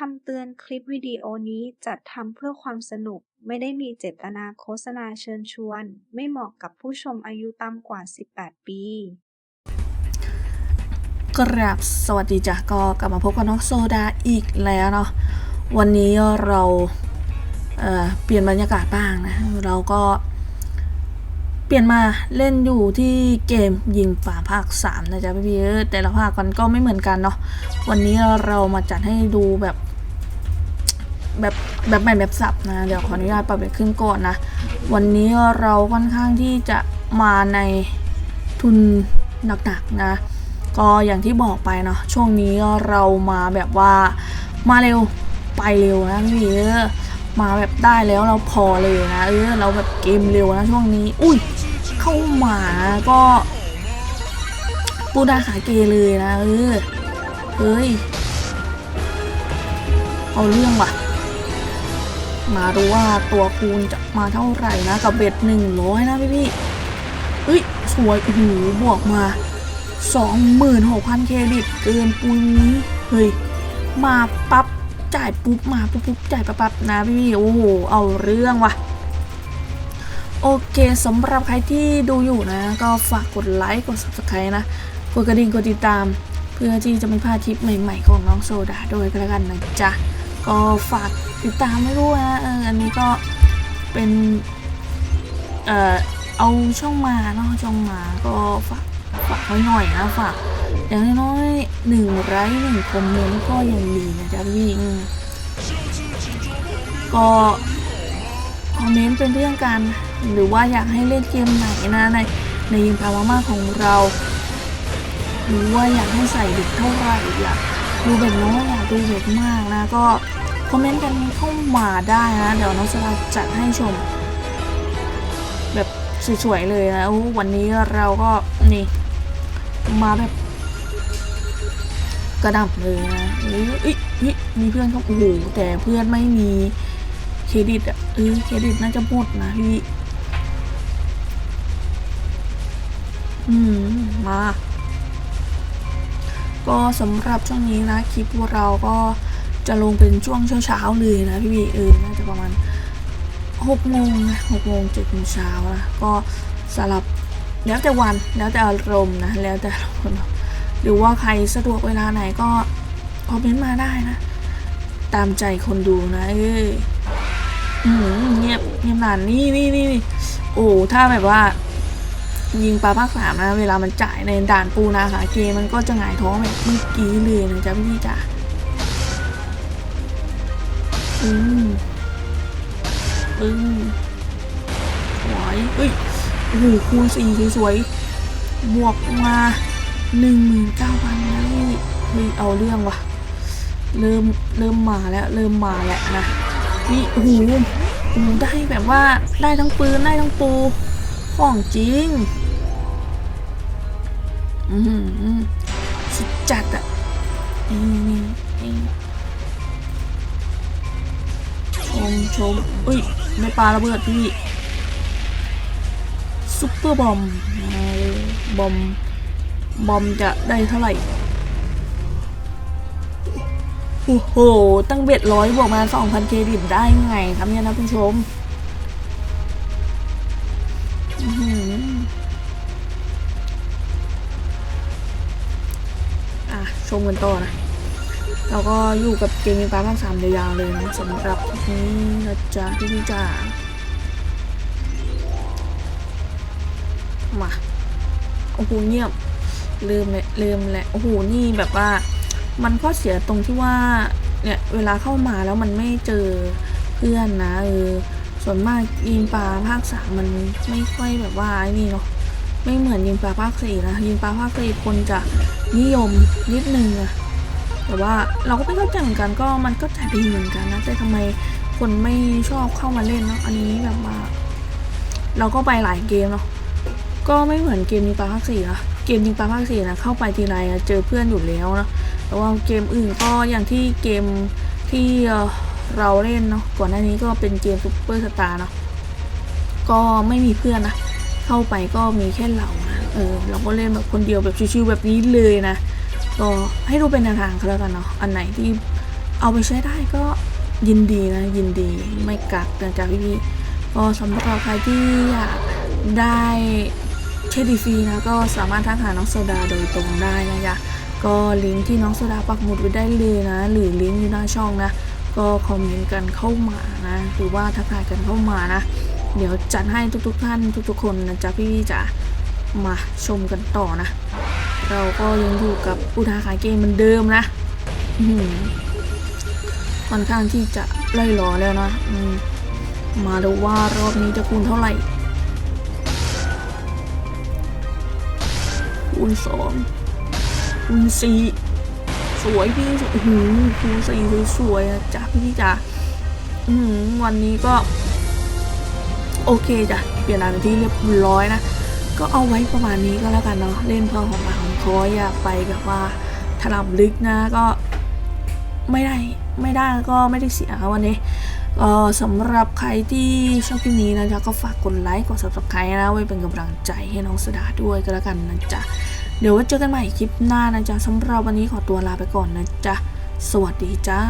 คำเตือนคลิปวิดีโอนี้จัดทำเพื่อความสนุก ไม่ได้มีเจตนาโฆษณาเชิญชวน ไม่เหมาะกับผู้ชมอายุต่ำกว่า 18 ปี กราบสวัสดีจ้ะก็กลับมาพบกับน้องโซดาอีกแล้วเนาะวันนี้เราเเปลี่ยนบรรยากาศบ้างนะ เราก็ ลี่ยนมาเล่นอยู่ที่เกมยิงป่าภาค 3 นะจ๊ะพี่ๆเออแต่ละภาคมันก็ไม่เหมือนกันเนาะวันนี้เรามาจัดให้ดูแบบแบบแบบใหม่แบบสับนะ เดี๋ยวขออนุญาตปรับเบรกขึ้นก่อนนะ วันนี้เราค่อนข้างที่จะมาในทุนหนักๆนะ ก็อย่างที่บอกไปเนาะช่วงนี้เรามาแบบว่ามาเร็วไปเร็วนะพี่เออมาแบบได้แล้วเราพอเลยนะเออเราแบบเกมเร็วนะช่วงนี้ อุ้ย เข้ามาก็ปูดาขาเกเลยนะเออเฮ้ย เอาเรื่องว่ะ มาดูว่าตัวคูณจะมาเท่าไหร่นะกับเบ็ดหนึ่งร้อยนะพี่พี่เฮ้ย สวยโอ้โหบวกมา26,000เครดิตเกินปุยนี้เฮ้ย มาปั๊บจ่ายปุ๊บมาปุ๊บปุ๊บจ่ายปั๊บปั๊บนะพี่โอ้โหเอาเรื่องว่ะ โอเคสำหรับใครที่ดูอยู่นะ ก็ฝากกดไลค์กด subscribe นะกดกระดิ่งกดติดตาม เพื่อที่จะไม่พลาดคลิปใหม่ๆของน้องโซดาด้วยก็แล้วกันนะจ๊ะก็ฝากติดตามไม่รู้นะเอออันนี้ก็เป็นเอ่อเอาช่องมาเนาะช่องมาก็ฝากฝากไว้หน่อยนะฝากอย่างน้อยๆหนึ่งไลค์หนึ่งคอมเมนต์ก็ยังดีนะจ๊ะพี่ก็คอมเมนต์เป็นเรื่องกันห หรือว่าอยากให้เล่นเกมไหนนะในในยิงพาวามาของเรา หรือว่าอยากให้ใส่เด็กเท่าไหร่อยากดูเด็กน้อยอยากดูเด็กมากนะก็คอมเมนต์กันเข้ามาได้นะ เดี๋ยวน้องสลาจัดให้ชม แบบสวยๆเลยนะอู้วันนี้เราก็นี่มาแบบกระดับเลยนะเอ้ยมีเพื่อนเขาโอ้โหแต่เพื่อนไม่มีเครดิตอะเออเครดิตน่าจะหมดนะพี่ อืม มา ก็สำหรับช่วงนี้นะ คลิปพวกเราก็จะลงเป็นช่วงเช้าๆเลยนะพี่เออน่าจะประมาณหกโมงนะหกโมงเจ็ดโมงเช้านะก็สลับแล้วแต่วันแล้วแต่อารมณ์นะแล้วแต่อารมณ์หรือว่าใครสะดวกเวลาไหนก็คอมเมนต์มาได้นะ ตามใจคนดูนะเออเงียบเงียบนานนี่นี่นี่นี่โอ้ถ้าแบบว่า ยิงปลาภาคสามนะ เวลามันจ่ายในด่านปูนาค่ะเกมมันก็จะหงายท้องแบบเมื่อกี้เลยนะจ๊ะพี่จ๋าอืมปึ้งสวยเอ้ยโอ้โหคูณสี่สวยๆบวกมาหนึ่งหมื่นเก้าพันนะพี่เฮ้ยเอาเรื่องว่ะ เริ่มเริ่มมาแล้วเริ่มมาแล้วนะนี่โหโอ้โหได้แบบว่าได้ทั้งปืนได้ทั้งปูของจริง อือหือสุดจัดอะนี่นี่ชมชมเอ้ย ไม่ปลาระเบิดพี่ ซุปเปอร์บอมบอม บอมจะได้เท่าไหร่ โอ้โห ตั้งเบ็ดร้อยบวกมา 2,000 เครดิตได้ไงครับเนี่ยนะผู้ชม มกันต่อนะเราก็อยู่กับเกมมีฟ้าภาคสามยาวๆเลยนะสำหรับนี้นะจ๊ะพี่พี่จ๋ามาโอ้โหเงียบลืมเลยลืมแหละโอ้โหนี่แบบว่า มันก็เสียตรงที่ว่าเนี่ยเวลาเข้ามาแล้วมันไม่เจอเพื่อนนะเออส่วนมากยิงปลาภาคสามมันไม่ค่อยแบบว่าไอ้นี่เนาะ ไม่เหมือนยิงปลาภาคสี่นะยิงปลาภาคสี่คนจะนิยมนิดนึงอะแต่ว่าเราก็ไม่เข้าใจเหมือนกันก็มันก็จะดีเหมือนกันนะแต่ทำไมคนไม่ชอบเข้ามาเล่นเนาะอันนี้แบบว่า เราก็ไปหลายเกมเนาะก็ไม่เหมือนเกมยิงปลาภาคสี่นะเกมยิงปลาภาคสี่นะเข้าไปทีไรเจอเพื่อนอยู่แล้วนะแต่ว่าเกมอื่นก็อย่างที่เกมที่เอ่อเราเล่นเนาะก่อนหน้านี้ก็เป็นเกมซุปเปอร์สตาร์เนาะก็ไม่มีเพื่อนนะ เข้าไปก็มีแค่เรานะเออเราก็เล่นแบบคนเดียวแบบชิวๆแบบนี้เลยนะก็ให้ดูเป็นแนวทางก็แล้วกันเนาะอันไหนที่เอาไปใช้ได้ก็ยินดีนะยินดีไม่กักนะจ๊ะพี่ๆก็สำหรับใครที่อยากได้เชดีฟรีนะก็สามารถทักหาน้องโซดาโดยตรงได้นะจ๊ะก็ลิงก์ที่น้องโซดาปักหมุดไว้ได้เลยนะ หรือลิงก์อยู่หน้าช่องนะ ก็คอมเมนต์กันเข้ามานะ หรือว่าทักทายกันเข้ามานะ เดี๋ยวจัดให้ทุกๆท่านทุก ๆ คนนะจ๊ะพี่จ๋ามาชมกันต่อนะ เราก็ยังอยู่กับอุทาขายเกมเหมือนเดิมนะอืค่อนข้างที่จะไล่หลอแล้วนะอืมมาดูว่ารอบนี้จะคูณเท่าไหร่คูณสองคูณสี่สวยพี่โอ้โหคูณสี่สวยๆจ้ะพี่จ๋าวันนี้ก็ โอเคจ้ะเปลี่ยนอะไรเป็นที่เรียบร้อยนะ ก็เอาไว้ประมาณนี้ก็แล้วกันเนาะเล่นพอของปากของคออย่าไปแบบว่าถล่มลึกนะก็ไม่ได้ไม่ได้ก็ไม่ได้เสียวันนี้ก็สำหรับใครที่ชอบคลิปนี้นะจ๊ะก็ฝากกดไลค์กด subscribe นะไว้เป็นกำลังใจให้น้องสดาด้วยก็แล้วกันนะจ๊ะเดี๋ยวไว้เจอกันใหม่คลิปหน้านะจ๊ะสำหรับวันนี้ขอตัวลาไปก่อนนะจ๊ะสวัสดีจ้า